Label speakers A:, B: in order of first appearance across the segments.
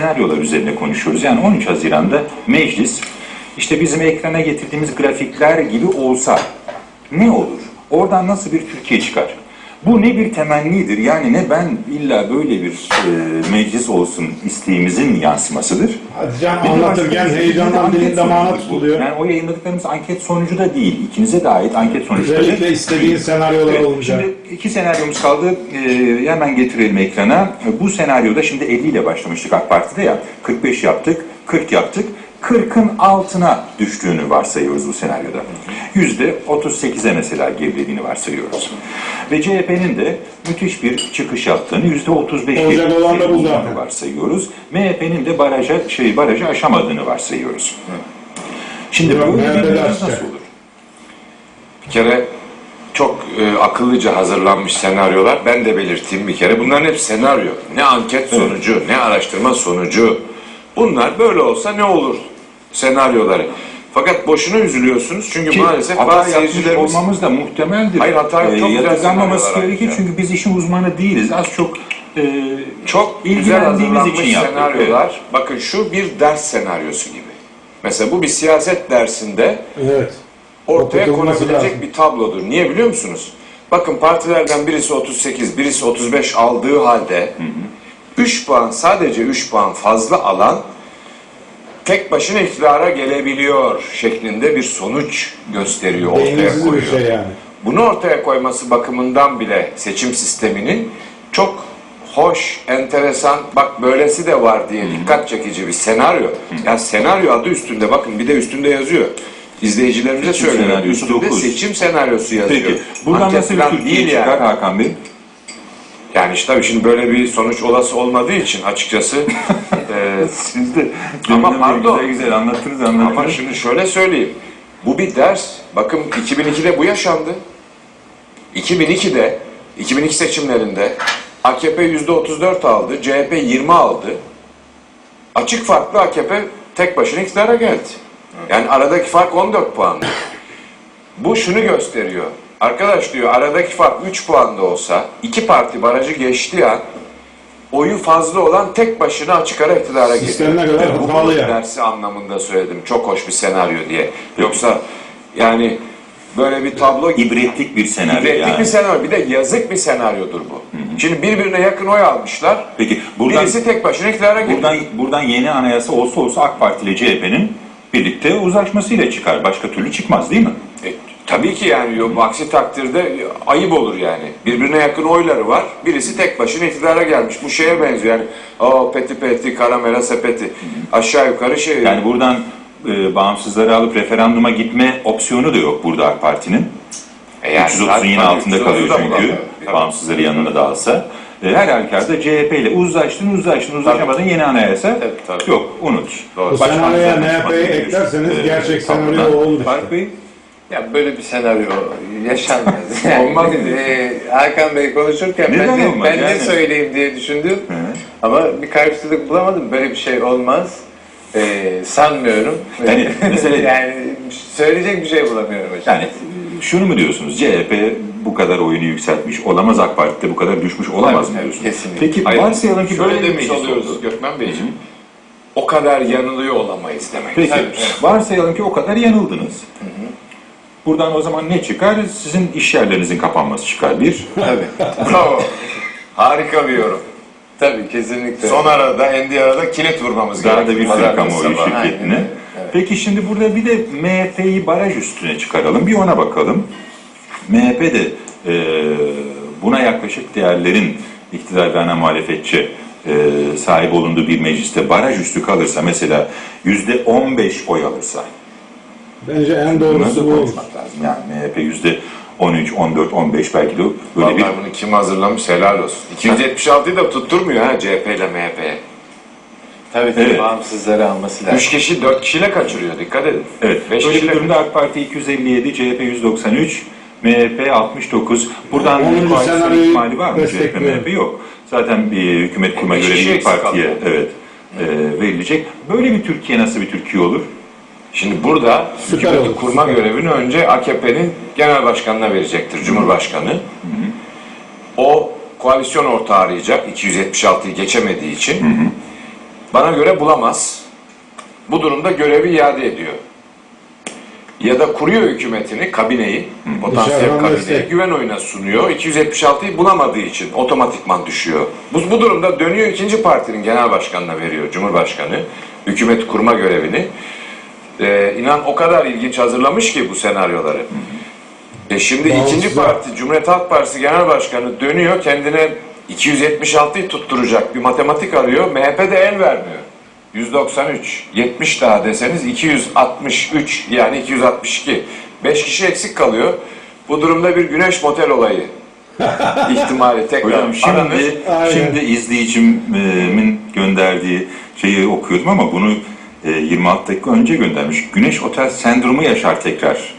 A: senaryolar üzerine konuşuyoruz. Yani 13 Haziran'da meclis işte bizim ekrana getirdiğimiz grafikler gibi olsa ne olur? Oradan nasıl bir Türkiye çıkar? Bu ne bir temennidir yani ne ben illa böyle bir e, meclis olsun isteğimizin yansımasıdır.
B: Hadi can anlatırken
A: bir-
B: heyecandan dilin damağına tutuluyor.
A: Yani o yayınladıklarımız anket sonucu da değil. İkinize de ait anket sonuçları.
B: Özellikle istediğin senaryolar
A: Evet,
B: olunca.
A: Şimdi iki senaryomuz kaldı. Ee, hemen getirelim ekrana. Bu senaryoda şimdi 50 ile başlamıştık AK Parti'de ya. 45 yaptık, 40 yaptık. 40'ın altına düştüğünü varsayıyoruz bu senaryoda. Yüzde 38'e mesela gerilediğini varsayıyoruz. Ve CHP'nin de müthiş bir çıkış yaptığını, yüzde 35'e
B: Olacak olan da bu
A: bulduğunu
B: zaten.
A: varsayıyoruz. MHP'nin de baraja, şey, barajı aşamadığını varsayıyoruz. Şimdi
B: Yok,
A: böyle bir nasıl olur?
C: Bir kere çok e, akıllıca hazırlanmış senaryolar. Ben de belirteyim bir kere. Bunların hep senaryo. Ne anket sonucu, ne araştırma sonucu. Bunlar böyle olsa ne olur senaryoları. Fakat boşuna üzülüyorsunuz çünkü
A: Ki
C: maalesef
A: hata
C: bazı
A: yapmış
C: seyircilerimiz
A: olmamız da muhtemeldir.
C: Hayır, hata yok. Çok güzel
A: yadırganmaması
C: senaryolar
A: gerekir
C: yapmış
A: çünkü biz işin uzmanı değiliz. Az çok e,
C: çok güzel hazırlanmış
A: için yaptık.
C: senaryolar. Bakın şu bir ders senaryosu gibi. Mesela bu bir siyaset dersinde
B: Evet.
C: ortaya konabilecek
B: lazım.
C: bir tablodur. Niye biliyor musunuz? Bakın partilerden birisi 38, birisi 35 aldığı halde 3 puan sadece 3 puan fazla alan tek başına iktidara gelebiliyor şeklinde bir sonuç gösteriyor, ortaya
B: Beyinsiz
C: koyuyor.
B: bir şey yani.
C: Bunu ortaya koyması bakımından bile seçim sisteminin çok hoş, enteresan, bak böylesi de var diye dikkat çekici bir senaryo. Yani senaryo adı üstünde bakın bir de üstünde yazıyor. İzleyicilerimize
A: Seçim
C: Üstünde
A: dokuz.
C: seçim senaryosu yazıyor.
A: Peki buradan
C: Anket
A: nasıl bir Türkiye
C: değil
A: çıkar
C: yani.
A: Hakan Bey?
C: Yani işte tabii şimdi böyle bir sonuç olası olmadığı için açıkçası e,
A: Siz de
C: Ama pardon.
A: güzel güzel anlattınız anlattınız.
C: Ama şimdi şöyle söyleyeyim. Bu bir ders. Bakın 2002'de bu yaşandı. 2002'de 2002 seçimlerinde AKP %34 aldı, CHP 20 aldı. Açık farklı AKP tek başına iktidara geldi. Yani aradaki fark 14 puan. Bu şunu gösteriyor. Arkadaş diyor aradaki fark 3 puan da olsa iki parti barajı geçtiği an oyu fazla olan tek başına açık ara iktidara geliyor.
B: Sistem ne kadar
C: Bu
B: hatalı yani.
C: dersi anlamında söyledim. Çok hoş bir senaryo diye. Yoksa yani böyle bir tablo
A: İbretlik bir senaryo
C: ibretlik
A: yani.
C: bir senaryo. Bir de yazık bir senaryodur bu. Şimdi birbirine yakın oy almışlar.
A: Peki buradan
C: Birisi tek başına iktidara geliyor.
A: buradan buradan yeni anayasa olsa olsa AK Parti ile CHP'nin birlikte uzlaşmasıyla çıkar. Başka türlü çıkmaz değil mi?
C: E, tabii ki yani yok, aksi takdirde ayıp olur yani. Birbirine yakın oyları var. Birisi tek başına iktidara gelmiş. Bu şeye benziyor yani. O peti peti, karamela sepeti. Aşağı yukarı şey.
A: Yani buradan e, bağımsızları alıp referanduma gitme opsiyonu da yok burada AK Parti'nin.
C: E yani
A: 330'un
C: zaten
A: yine altında
C: 330'u
A: kalıyor çünkü bağımsızları yanına da alsa. E, her halükarda CHP ile uzlaştın uzlaştın uzlaşamadın yeni anayasa
C: Tabii, tabii.
A: yok unut.
C: Doğru.
B: Bu senaryoya MHP'yi eklerseniz
A: diyorsun.
B: gerçek senaryo o olur işte.
A: Bey,
D: Ya böyle bir senaryo yaşanmaz. Yani,
C: Olmaz mı?
D: e, Hakan Bey konuşurken
A: Neden
D: ben, de,
A: olmaz
D: ben
A: yani?
D: ne söyleyeyim diye düşündüm.
A: Hı.
D: Ama bir karşılık bulamadım. Böyle bir şey olmaz. E, sanmıyorum.
A: Yani mesela-
D: yani söyleyecek bir şey bulamıyorum hocam.
A: yani şunu mu diyorsunuz? CHP bu kadar oyunu yükseltmiş olamaz AK Parti'de bu kadar düşmüş olamaz mı diyorsunuz?
D: kesinlikle.
A: Peki
C: Hayır,
A: varsayalım ki böyle
C: demiş
A: meclis
C: oluyoruz
A: oldu.
C: Gökmen Beyciğim. O kadar yanılıyor olamayız demek.
A: Peki
D: evet.
A: varsayalım ki o kadar yanıldınız. Buradan o zaman ne çıkar? Sizin iş yerlerinizin kapanması çıkar bir.
D: Tabii.
C: Bravo. Harika bir yorum.
D: Tabii kesinlikle.
C: Son arada, endi arada kilit vurmamız
A: Daha da
C: gerekiyor.
A: bir sürü kamuoyu şirketine.
D: Aynen evet.
A: Peki şimdi burada bir de MHP'yi baraj üstüne çıkaralım. Bir ona bakalım. MHP de e, buna yaklaşık değerlerin iktidar ve ana muhalefetçi e, sahip olunduğu bir mecliste baraj üstü kalırsa mesela yüzde 15 oy alırsa
B: Bence en doğrusu bu olur.
A: konuşmak lazım. Yani MHP yüzde 13, 14, 15 belki de böyle bir
C: Vallahi bunu kim hazırlamış helal olsun. 276'yı da tutturmuyor ha CHP ile MHP'ye.
D: Tabii tabii
A: Evet.
D: bağımsızları alması lazım.
C: 3 kişi 4 kişiyle kaçırıyor dikkat edin.
A: Evet.
C: Beş
A: Böyle bir
C: kişiyle
A: durumda AK Parti 257, CHP 193, MHP 69. Buradan
B: Onuncu
A: bir koalisyon
B: senaryoyu
A: ihtimali var mı? CHP,
B: destekliyorum.
A: MHP yok. Zaten bir hükümet kurma
C: beş
A: görevi
C: kişi
A: bir
C: eksik
A: partiye
C: kaldı.
A: evet, e, verilecek. Böyle bir Türkiye nasıl bir Türkiye olur?
C: Şimdi burada
B: Süper
C: hükümeti
B: olur,
C: kurma görevini önce AKP'nin genel başkanına verecektir, Cumhurbaşkanı. O koalisyon ortağı arayacak 276'yı geçemediği için. Bana göre bulamaz. Bu durumda görevi iade ediyor. Ya da kuruyor hükümetini, kabineyi, potansiyel
B: Dışarıdan
C: kabineyi
B: destek.
C: güven oyuna sunuyor. 276'yı bulamadığı için otomatikman düşüyor. Bu, bu durumda dönüyor ikinci partinin genel başkanına veriyor Cumhurbaşkanı. Hükümet kurma görevini. Ee, inan o kadar ilginç hazırlamış ki bu senaryoları. E şimdi
B: Bazı-
C: ikinci parti, Cumhuriyet Halk Partisi Genel Başkanı dönüyor kendine 276'yı tutturacak bir matematik arıyor. MHP de el vermiyor. 193, 70 daha deseniz 263 yani 262. 5 kişi eksik kalıyor. Bu durumda bir güneş motel olayı ihtimali tekrar
A: Hocam şimdi
C: aranır.
A: Şimdi izleyicimin gönderdiği şeyi okuyordum ama bunu e, 26 dakika önce göndermiş. Güneş Otel sendromu yaşar tekrar.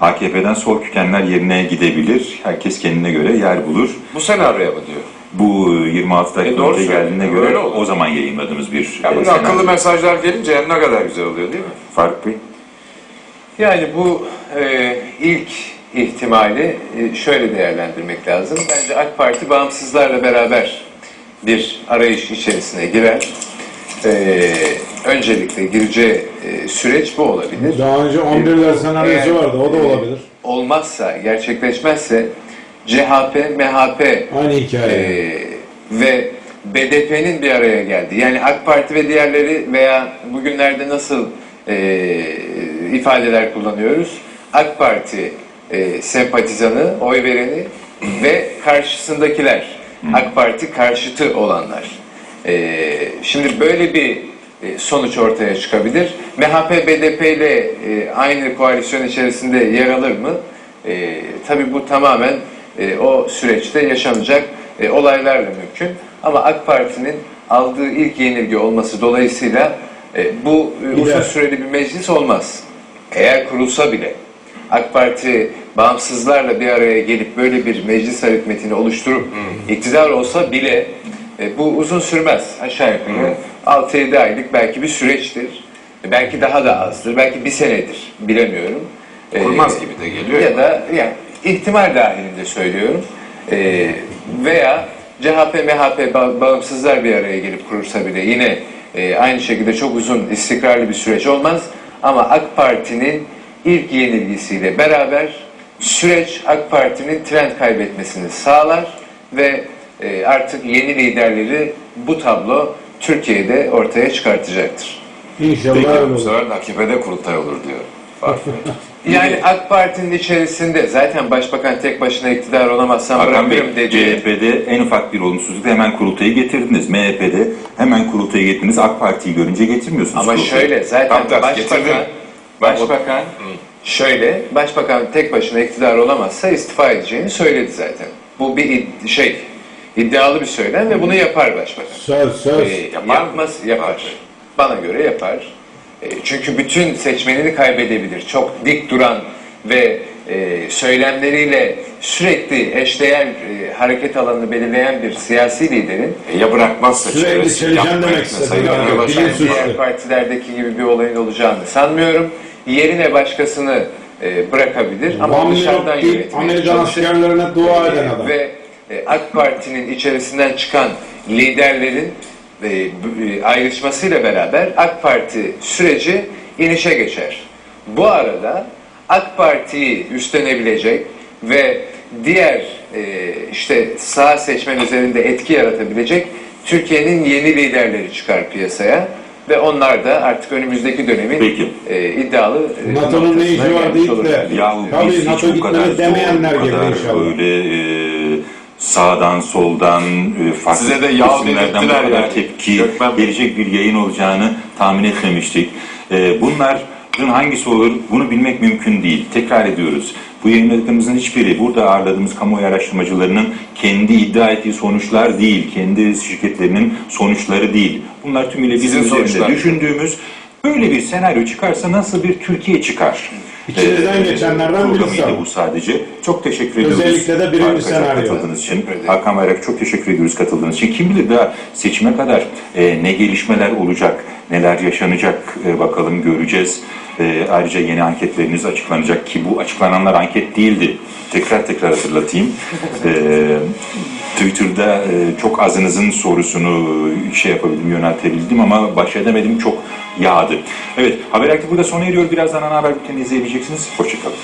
A: AKP'den sol kökenler yerine gidebilir. Herkes kendine göre yer bulur.
C: Bu senaryoya mı diyor?
A: Bu 26 dakika
C: E, doğru
A: önce geldiğine göre
C: Öyle
A: o zaman yayınladığımız bir
C: Ya
A: e, senaryo.
C: akıllı mesajlar gelince ne kadar güzel oluyor değil mi?
A: Faruk Bey.
D: Yani bu e, ilk ihtimali e, şöyle değerlendirmek lazım. Bence AK Parti bağımsızlarla beraber bir arayış içerisine girer. E, öncelikle gireceği e, süreç bu olabilir.
B: Daha önce 11'ler senaryosu
D: Eğer,
B: vardı. O da
D: e,
B: olabilir.
D: Olmazsa, gerçekleşmezse CHP, MHP
B: Aynı hikaye.
D: Ee, ve BDP'nin bir araya geldi. Yani AK Parti ve diğerleri veya bugünlerde nasıl e, ifadeler kullanıyoruz? AK Parti e, sempatizanı, oy vereni ve karşısındakiler. AK Parti karşıtı olanlar. E, şimdi böyle bir e, sonuç ortaya çıkabilir. MHP, BDP ile e, aynı koalisyon içerisinde yer alır mı? E, tabii bu tamamen e, o süreçte yaşanacak e, olaylarla mümkün. Ama AK Parti'nin aldığı ilk yenilgi olması dolayısıyla e, bu e, uzun süreli bir meclis olmaz. Eğer kurulsa bile AK Parti bağımsızlarla bir araya gelip böyle bir meclis aritmetini oluşturup iktidar olsa bile e, bu uzun sürmez. Aşağı yukarı 6-7 aylık belki bir süreçtir. E, Belki daha da azdır. Belki bir senedir. Bilemiyorum. E,
C: Kurmaz gibi de geliyor.
D: ya da yani ihtimal dahilinde söylüyorum. Ee, veya CHP, MHP ba- bağımsızlar bir araya gelip kurursa bile yine e, aynı şekilde çok uzun istikrarlı bir süreç olmaz. Ama AK Parti'nin ilk yenilgisiyle beraber süreç AK Parti'nin trend kaybetmesini sağlar ve e, artık yeni liderleri bu tablo Türkiye'de ortaya çıkartacaktır.
B: İnşallah
C: Peki bu sefer de AKP'de kurultay olur diyor.
D: Yani AK Parti'nin içerisinde zaten başbakan tek başına iktidar olamazsam
A: Hakan Bey,
D: dediği
A: CHP'de en ufak bir olumsuzlukta hemen kurultayı getirdiniz. MHP'de hemen kurultayı getirdiniz. AK Parti'yi görünce getirmiyorsunuz.
D: Ama
A: kurultayı.
D: şöyle zaten
C: Tam
D: başbakan,
C: getirdin.
D: başbakan şöyle başbakan tek başına iktidar olamazsa istifa edeceğini söyledi zaten. Bu bir şey iddialı bir söylem ve bunu yapar başbakan.
B: Söz söz.
D: Ee,
C: Yapar
D: yapmaz, yapar. Bana göre yapar. Ee, çünkü bütün seçmenini kaybedebilir. Çok dik duran ve e, söylemleriyle sürekli eşdeğer e, hareket alanını belirleyen bir siyasi liderin
C: E ya bırakmazsa
B: Sürekli
C: yapma
B: demek istedim.
D: Diğer partilerdeki gibi bir olayın olacağını sanmıyorum. Yerine başkasını e, bırakabilir ama
B: One
D: dışarıdan yönetmeye
B: Amerikan
D: çalışır.
B: askerlerine dua eden
D: E,
B: adam.
D: Ve e, AK Parti'nin içerisinden çıkan liderlerin e, e, ayrışmasıyla beraber AK Parti süreci inişe geçer. Bu arada AK Parti'yi üstlenebilecek ve diğer e, işte sağ seçmen üzerinde etki yaratabilecek Türkiye'nin yeni liderleri çıkar piyasaya ve onlar da artık önümüzdeki dönemin
A: Peki.
D: e, iddialı e,
B: NATO'nun ne işi var deyip de Tabii NATO gitmeli demeyenler gibi inşallah.
A: böyle e, sağdan soldan e, farklı
C: Size de yağ
A: kesimlerden bu kadar
C: yani.
A: tepki
C: Gökmen Bey.
A: gelecek bir yayın olacağını tahmin etmemiştik. E, bunların hangisi olur bunu bilmek mümkün değil. Tekrar ediyoruz. Bu yayınladıklarımızın hiçbiri burada ağırladığımız kamuoyu araştırmacılarının kendi iddia ettiği sonuçlar değil, kendi şirketlerinin sonuçları değil. Bunlar tümüyle bizim
C: Sizin
A: üzerinde
C: sonuçlar.
A: düşündüğümüz böyle bir senaryo çıkarsa nasıl bir Türkiye çıkar?
B: İçinizden geçenlerden birisi
A: bu sadece. Çok teşekkür ediyoruz.
B: Özellikle de birinci senaryo.
A: Katıldığınız için. Hakan Bayrak çok teşekkür ediyoruz katıldığınız için. Kim bilir daha seçime kadar e, ne gelişmeler olacak, neler yaşanacak e, bakalım göreceğiz. E, ayrıca yeni anketleriniz açıklanacak ki bu açıklananlar anket değildi. Tekrar tekrar hatırlatayım. E, Twitter'da e, çok azınızın sorusunu e, şey yapabildim, yöneltebildim ama baş edemedim. Çok yağdı. Evet, Haber Aktif burada sona eriyor. Birazdan ana haber bültenini izleyebileceksiniz. Hoşçakalın.